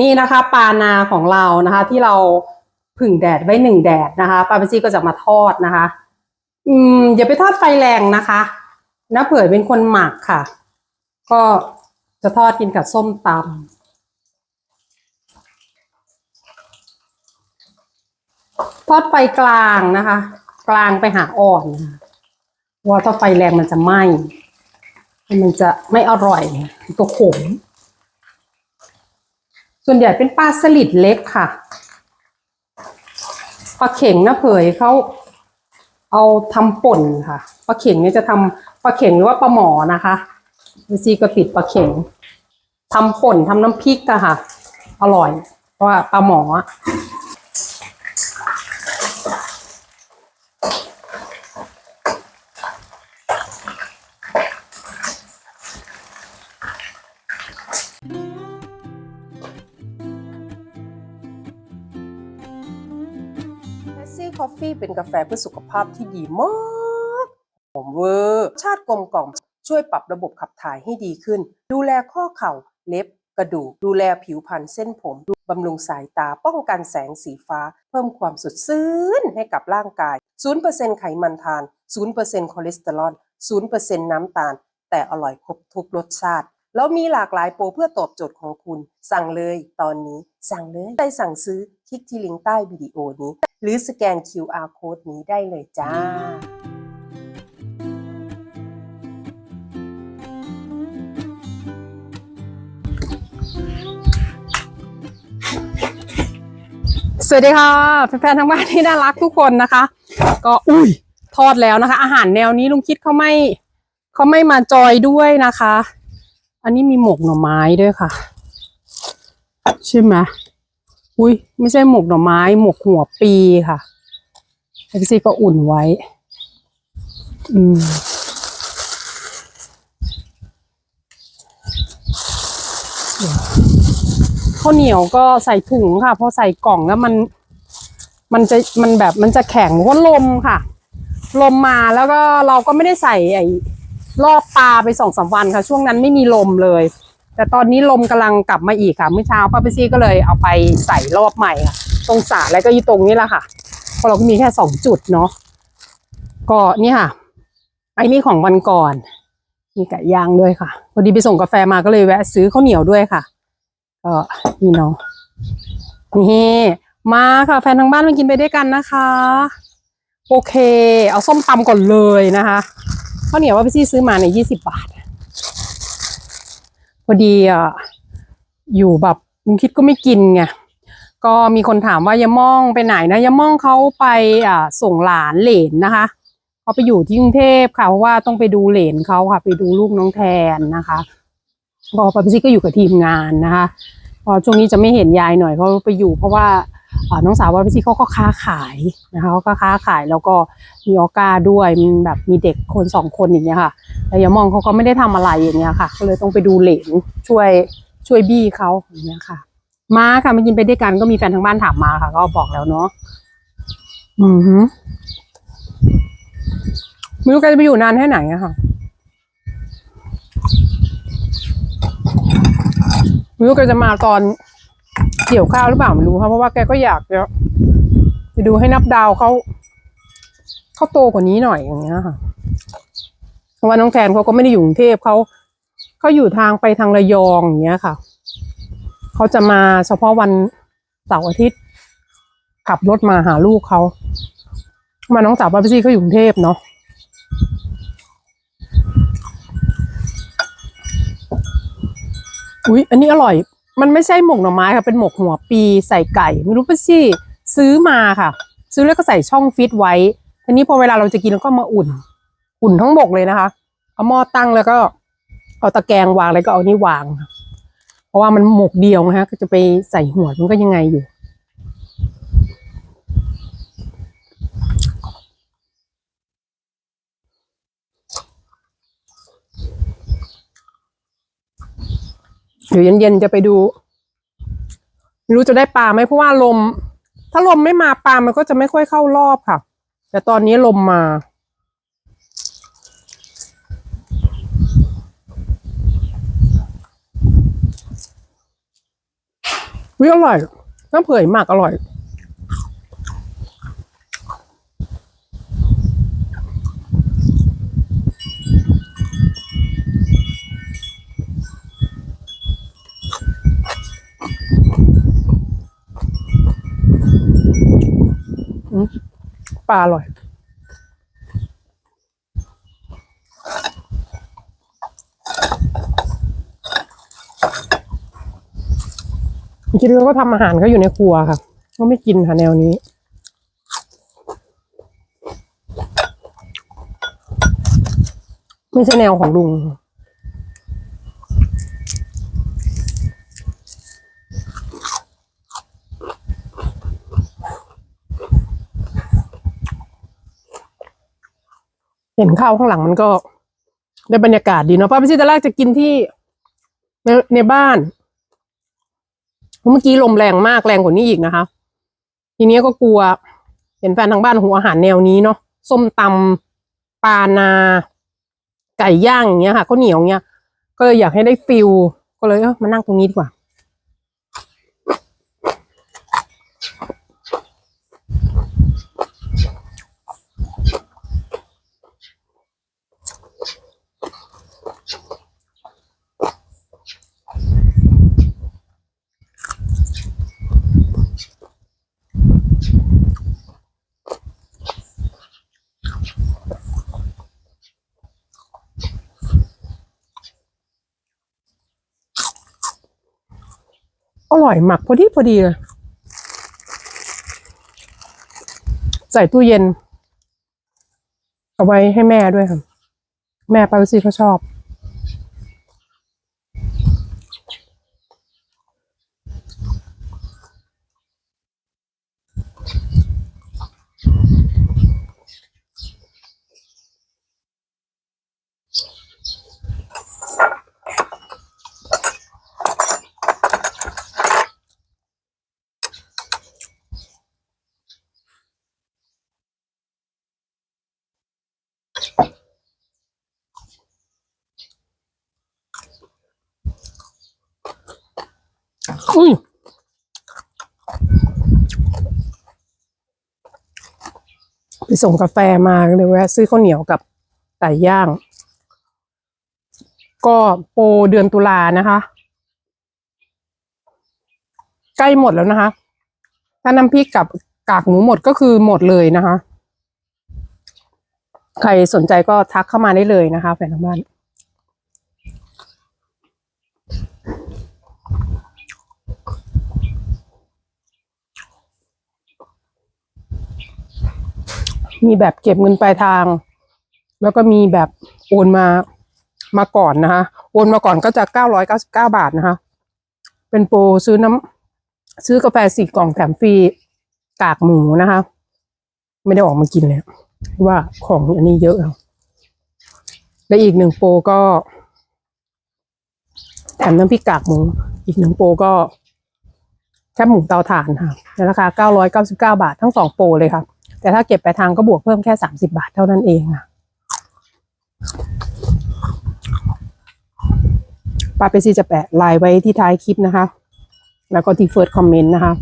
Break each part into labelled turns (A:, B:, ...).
A: นี่นะคะปลานาของเรานะคะ ที่เราผึ่งแดดไว้หนึ่งแดดนะคะปลาเปซี่ก็จะมาทอดนะคะ อืมอย่าไปทอดไฟแรงนะคะน้าเผื่อเป็นคนหมักค่ะ ก็จะทอดกินกับส้มตำทอดไฟกลางนะคะ กลางไปหาอ่อนว่าถ้าไฟแรงมันจะไหม้มันจะไม่อร่อยตัวขม ส่วนใหญ่เป็นปลาสลิดเล็กค่ะปลาเข่งนะเผยเขาเอาทำป่นค่ะปลาเข่งเนี่ยจะทำปลาเข่งหรือว่าปลาหมอนะคะวิซีก็ติดปลาเข่งทำป่นทำน้ำพริกอะค่ะ อร่อย เพราะว่าปลาหมอ
B: เป็นกาแฟเพื่อสุขภาพที่ดีมากหอมเวอร์ชาติกลมกล่อม ช่วยปรับระบบขับถ่ายให้ดีขึ้น ดูแลข้อเข่าเล็บ กระดูก ดูแลผิวพรรณเส้นผมดูบำรุงสายตาป้องกันแสงสีฟ้า เพิ่มความสดชื่นให้กับร่างกาย 0%ไขมันทาน 0%คอเลสเตอรอล 0%น้ำตาล แต่อร่อยครบทุกรสชาติแล้วมีหลากหลายโปรเพื่อตอบโจทย์ของคุณ สั่งเลยตอนนี้ สั่งเลยได้สั่งซื้อ คลิกที่ลิงก์ใต้วิดีโอนี้ หรือสแกน QR code นี้ได้เลยจ้า
A: สวัสดีค่ะแฟนๆทางบ้านที่น่ารักทุกคนนะคะ ก็อุ้ยทอดแล้วนะคะ อาหารแนวนี้ลุงคิดเขาไม่เขาไม่มาจอยด้วยนะคะ อันนี้มีหมกหน่อไม้ด้วยค่ะ ใช่ไหม อุ้ยไม่ใช่หมกหน่อไม้หมกหัวปีค่ะแท็กซี่ก็อุ่นไว้ อืมข้าวเหนียวก็ใส่ถุงค่ะพอใส่กล่องแล้วมัน มันจะมันแบบมันจะแข็งเพราะลมค่ะ ลมมาแล้วก็เราก็ไม่ได้ใส่ไอ้รอบปลาไปสองสามวันค่ะ ช่วงนั้นไม่มีลมเลย แต่ตอนนี้ลมกำลังกลับมาอีกค่ะเมื่อเช้าป้าเปซี่ก็เลยเอาไปใส่รอบใหม่ค่ะตรงสระแล้วก็อยู่ตรงนี้แหละค่ะเพราะเราก็มีแค่สองจุดเนาะก็นี่ค่ะไอ้นี่ของวันก่อน มีไก่ย่างด้วยค่ะพอดีไปส่งกาแฟมาก็เลยแวะซื้อข้าวเหนียวด้วยค่ะก็นี่เนาะนี่มาค่ะแฟนทางบ้านมากินไปด้วยกันนะคะ โอเค เอาส้มตำก่อนเลยนะคะข้าวเหนียวว่าพี่ซี่ซื้อมาในยี่สิบบาท พอดีอะอยู่แบบลุงคิดก็ไม่กินไงก็มีคนถามว่ายาม่องไปไหนนะยาม่องเขาไปอ่าส่งหลานเหลนนะคะเขาไปอยู่ที่กรุงเทพค่ะเพราะว่าต้องไปดูเหลนเขาค่ะ ไปดูลูกน้องแทนนะคะพอปาปิซี่ก็อยู่กับทีมงานนะคะพอช่วงนี้จะไม่เห็นยายหน่อยเขาไปอยู่เพราะว่า น้องสาวปาปิซี่เขาก็ค้าขายนะคะเขาก็ค้าขายแล้วก็มีออก้าด้วยมันแบบมีเด็กคนสองคนอย่างเงี้ยค่ะแต่ยามองเขาก็ไม่ได้ทำอะไรอย่างเงี้ยค่ะ ก็เลยต้องไปดูเหลนช่วยช่วยบี้เขาอย่างเงี้ยค่ะมาค่ะมากินไปด้วยกันก็มีแฟนทางบ้านถามมาค่ะ ก็บอกแล้วเนาะอือหือไม่รู้แกจะไปอยู่นานแค่ไหนอะค่ะไม่รู้แกจะมาตอน เกี่ยวข้าวหรือเปล่าไม่รู้ครับเพราะว่าแกก็อยากจะไปดูให้นับดาวเขาเขาโตกว่านี้หน่อยอย่างเงี้ยค่ะเพราะว่าน้องแทนเขาก็ไม่ได้อยู่กรุงเทพเขาเขาอยู่ทางไปทางระยองอย่างเงี้ยค่ะเขาจะมาเฉพาะวันเสาร์อาทิตย์ขับรถมาหาลูกเขามาน้องสาวป้าพี่ซี่เขาอยู่กรุงเทพเนาะอุ๊ยอันนี้อร่อย มันไม่ใช่หมกหน่อไม้ค่ะเป็นหมกหัวปีใส่ไก่ ไม่รู้ปะสิซื้อมาค่ะ ซื้อแล้วก็ใส่ช่องฟิตไว้ทีนี้พอเวลาเราจะกินเราก็มาอุ่น อุ่นทั้งหมกเลยนะคะเอาหม้อตั้งแล้วก็เอาตะแกรงวางแล้วก็เอานี่วาง เพราะว่ามันหมกเดียวนะคะก็จะไปใส่หัวมันก็ยังไงอยู่ เดี๋ยวเย็นๆจะไปดูไม่รู้จะได้ปลาไหมเพราะว่าลม ถ้าลมไม่มาปลามันก็จะไม่ค่อยเข้ารอบค่ะ แต่ตอนนี้ลมมา วิอร่อยน้ำเปื่อยมากอร่อย ปลาอร่อยจริงๆเขาก็ทำอาหารเขาอยู่ในครัวค่ะก็ไม่กินค่ะแนวนี้ไม่ใช่แนวของลุง เห็นข้าวข้างหลังมันก็ได้บรรยากาศดีเนาะป้าพี่ซิตอนแรกจะกินที่ในในบ้าน เมื่อกี้ลมแรงมากแรงกว่านี้อีกนะคะ ทีนี้ก็กลัว เห็นแฟนทางบ้านหัวอาหารแนวนี้เนาะส้มตำปลานา ไก่ย่างอย่างเงี้ยค่ะข้าวเหนียวเงี้ย ก็เลยอยากให้ได้ฟิลก็เลยเออมานั่งตรงนี้ดีกว่า อร่อยหมักพอดีพอดีเลยใส่ตู้เย็น เอาไว้ให้แม่ด้วยค่ะ แม่ปาวิซีเขาชอบ ไปส่งกาแฟมาเลยแวะซื้อข้าวเหนียวกับไก่ย่าง ก็โปรเดือนตุลานะคะ ใกล้หมดแล้วนะคะ ถ้าน้ำพริกกับกากหมูหมดก็คือหมดเลยนะคะ ใครสนใจก็ทักเข้ามาได้เลยนะคะแฟนทางบ้าน มีแบบเก็บเงินปลายทาง แล้วก็มีแบบโอนมามาก่อนนะคะโอนมาก่อนก็จะเก้าร้อยเก้าสิบเก้าบาทนะคะ เป็นโปรซื้อน้ำซื้อกาแฟสี่กล่องแถมฟรีกากหมูนะคะ ไม่ได้ออกมากินเลยว่าของอันนี้เยอะแล้วและอีกหนึ่งโปรก็แถมน้ำพริกกากหมู อีกหนึ่งโปรก็แคบหมูเตาถ่านค่ะในราคาเก้าร้อยเก้าสิบาบาททั้งสองโปรเลยค่ะ แต่ถ้าเก็บไปทางก็บวกเพิ่มแค่สามสิบาทเท่านั้นเองค่ะป้าเปซี่จะแปะไลน์ไว้ที่ท้ายคลิปนะคะ แล้วก็ที่เฟิร์สคอมเมนต์นะคะ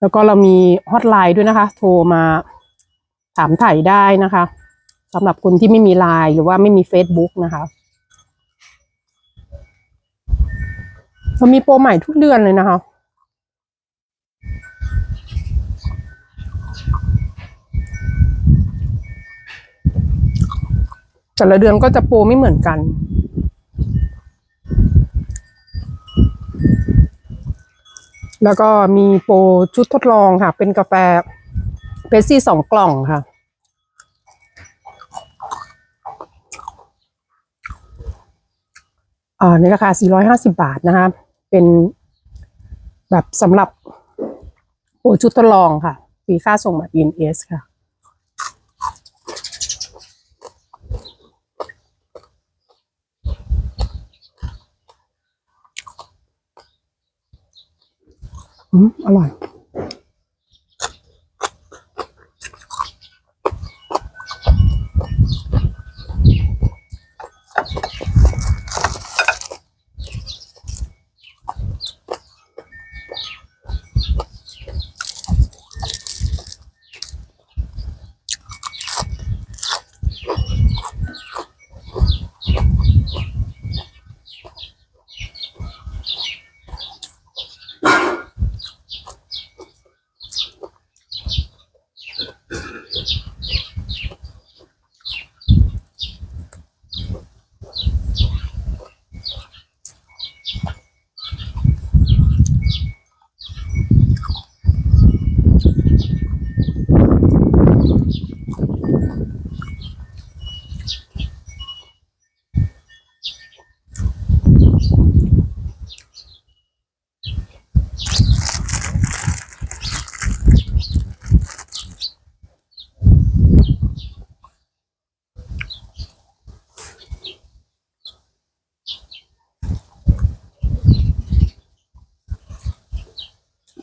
A: แล้วก็เรามีฮอตไลน์ด้วยนะคะ โทรมาถามถ่ายได้นะคะสำหรับคนที่ไม่มีไลน์หรือว่าไม่มี Facebook นะคะเรามีโปรใหม่ทุกเดือนเลยนะคะ แต่ละเดือนก็จะโปรไม่เหมือนกัน แล้วก็มีโปรชุดทดลองค่ะ เป็นกาแฟเปปซี่สองกล่องค่ะอ่าในราคา 450 บาทนะคะ เป็นแบบสำหรับโปรชุดทดลองค่ะฟรีค่าส่งแบบ EMS ค่ะ อืมอร่อย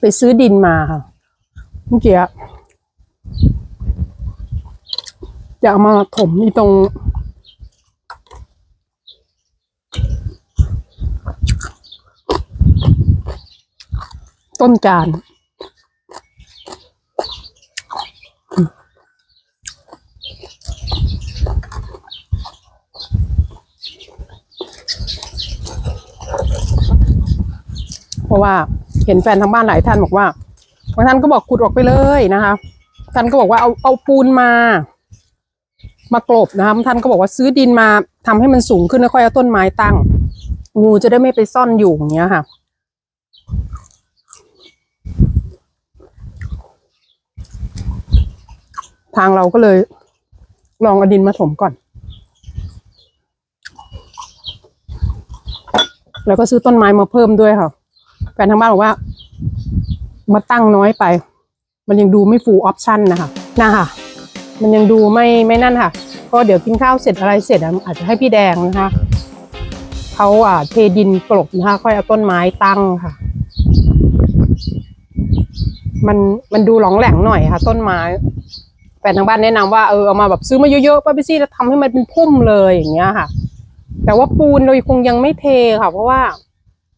A: ไปซื้อดินมาค่ะเมื่อกี้จะเอามาถมอีตรง ต้นจานเพราะว่า เห็นแฟนทางบ้านหลายท่านบอกว่าบางท่านก็บอกขุดออกไปเลยนะคะท่านก็บอกว่าเอาเอาปูนมา มากลบนะคะท่านก็บอกว่าซื้อดินมาทำให้มันสูงขึ้นแล้วค่อยเอาต้นไม้ตั้ง งูจะได้ไม่ไปซ่อนอยู่อย่างเงี้ยค่ะ ทางเราก็เลย ลองเอาดินมาถมก่อน แล้วก็ซื้อต้นไม้มาเพิ่มด้วยค่ะ แฟนทางบ้านบอกว่า มาตั้งน้อยไป มันยังดูไม่ฟูลออปชั่นนะคะนะคะมันยังดูไม่ไม่นั่นค่ะ ก็เดี๋ยวกินข้าวเสร็จอะไรเสร็จอาจจะให้พี่แดงนะคะเขาอ่าเทดินกลบนะคะค่อยเอาต้นไม้ตั้งค่ะ มันมันดูหลองแหลงหน่อยค่ะ ต้นไม้แฟนทางบ้านแนะนำว่าเออเอามาแบบซื้อมาเยอะๆป้าพี่ซี่แล้วทำให้มันเป็นพุ่มเลยอย่างเงี้ยค่ะ แต่ว่าปูนเราคงยังไม่เทค่ะ เพราะว่า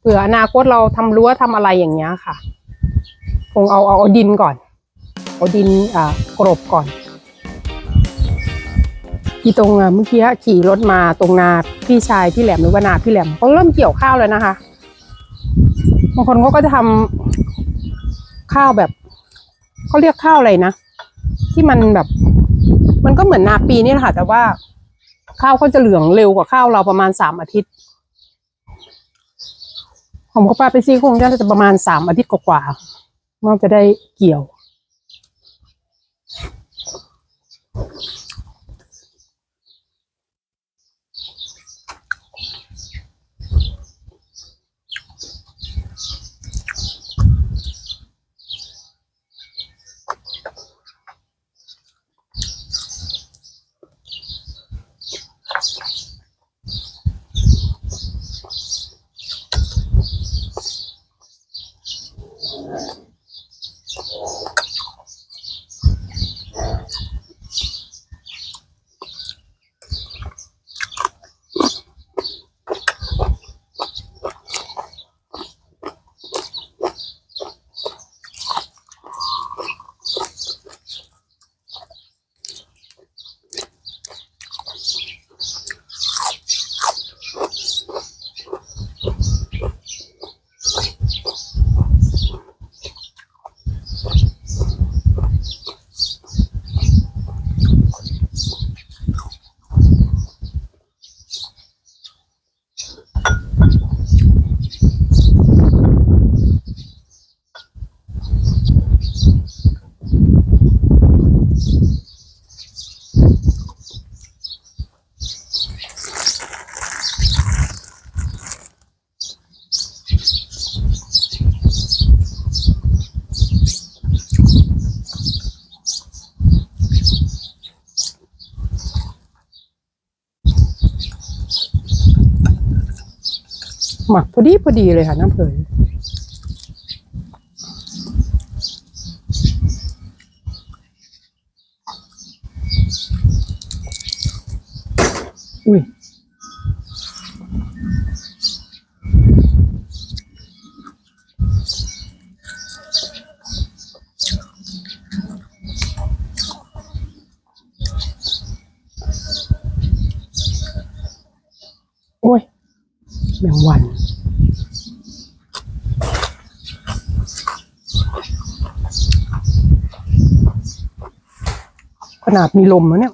A: ผื่ออนาคตเราทำรั้วทำอะไรอย่างเงี้ยค่ะ คงเอาเอาเอาดินก่อน เอาดินอ่ากรบก่อนที่ตรงเมื่อกี้ขี่รถมาตรงนาพี่ชายพี่แหลมหรือว่านาพี่แหลมเขาเริ่มเกี่ยวข้าวแล้วนะคะบางคนเขาก็จะทำข้าวแบบเขาเรียกข้าวอะไรนะที่มันแบบ มันก็เหมือนนาปีนี่แหละค่ะ แต่ว่าข้าวเขาจะเหลืองเร็วกว่าข้าวเราประมาณสามอาทิตย์ ผมก็ปลาไปซีโครงได้จะประมาณสามอาทิตย์กว่าๆมันจะได้เกี่ยว หมักพอดีพอดีเลยค่ะน้ำเผยโอ้ยแมงวัน ข นาดมีลมแล้วเนี่ย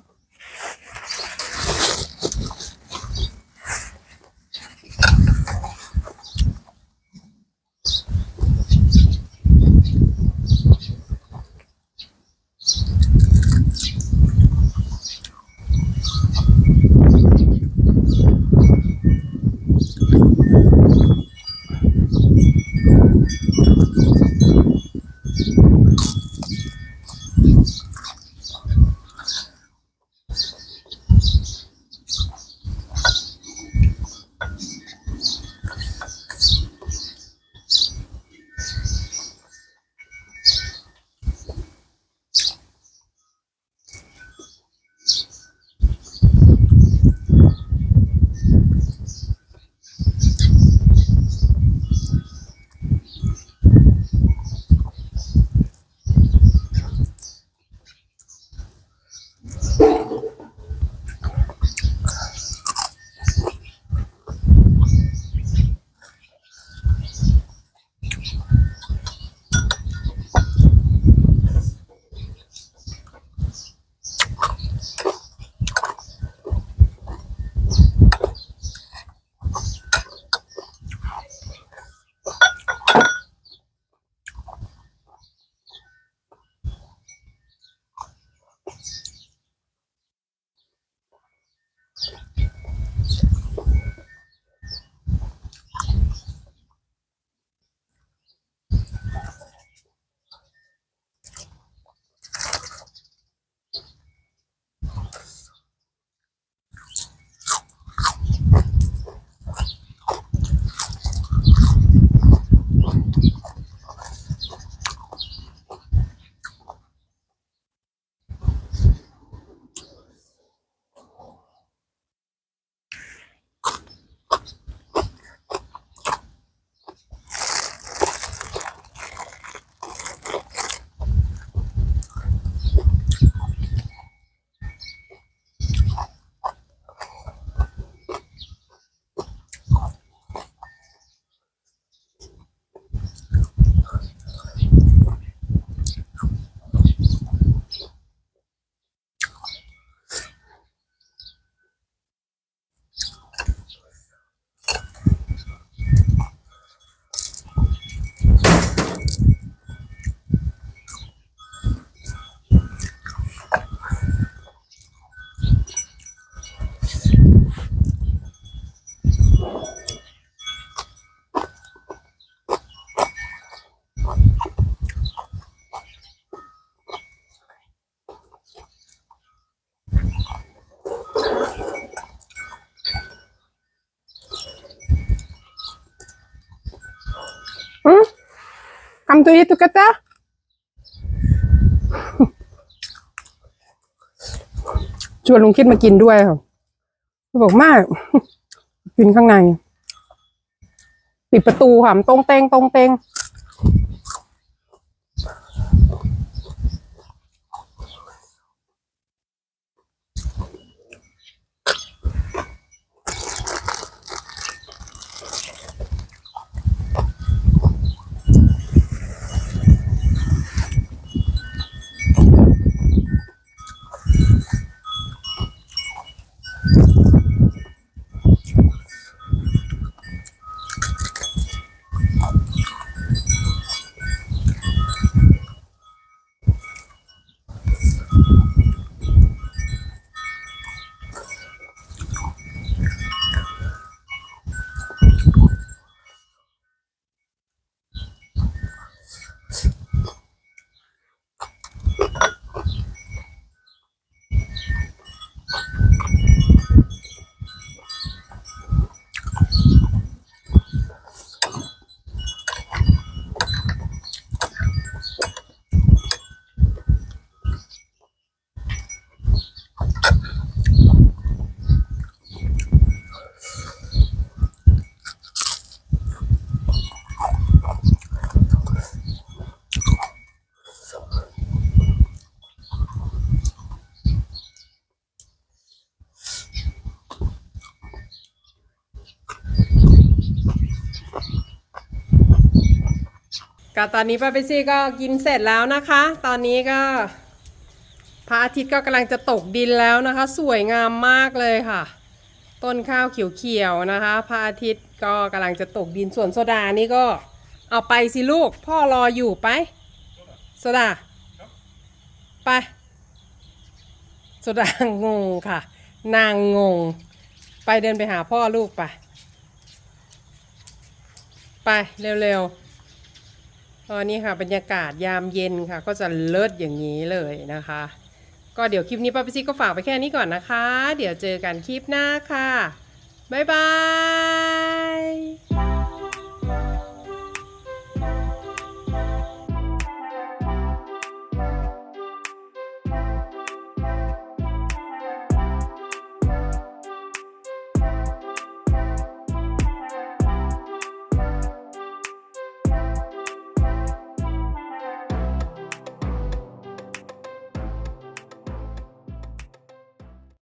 A: want to eat together ชวนลุงคิดมากินด้วยค่ะบอกมาก กินข้างใน ปิดประตูค่ะมันตรงเตงตรงเตง ก็ตอนนี้ป้าเปซี่ก็กินเสร็จแล้วนะคะ ตอนนี้ก็พระอาทิตย์ก็กำลังจะตกดินแล้วนะคะ สวยงามมากเลยค่ะ ต้นข้าวเขียวๆนะคะ พระอาทิตย์ก็กำลังจะตกดินส่วนโซดานี่ก็เอาไปสิลูก พ่อรออยู่ไปโซดาไปโซดางงค่ะ นางงง ไปเดินไปหาพ่อลูกไป ไปเร็วๆ ตอนนี้ค่ะบรรยากาศยามเย็นค่ะ ก็จะเลิศอย่างนี้เลยนะคะ ก็เดี๋ยวคลิปนี้ป้าพิซี่ก็ฝากไปแค่นี้ก่อนนะคะ เดี๋ยวเจอกันคลิปหน้าค่ะ บ๊ายบาย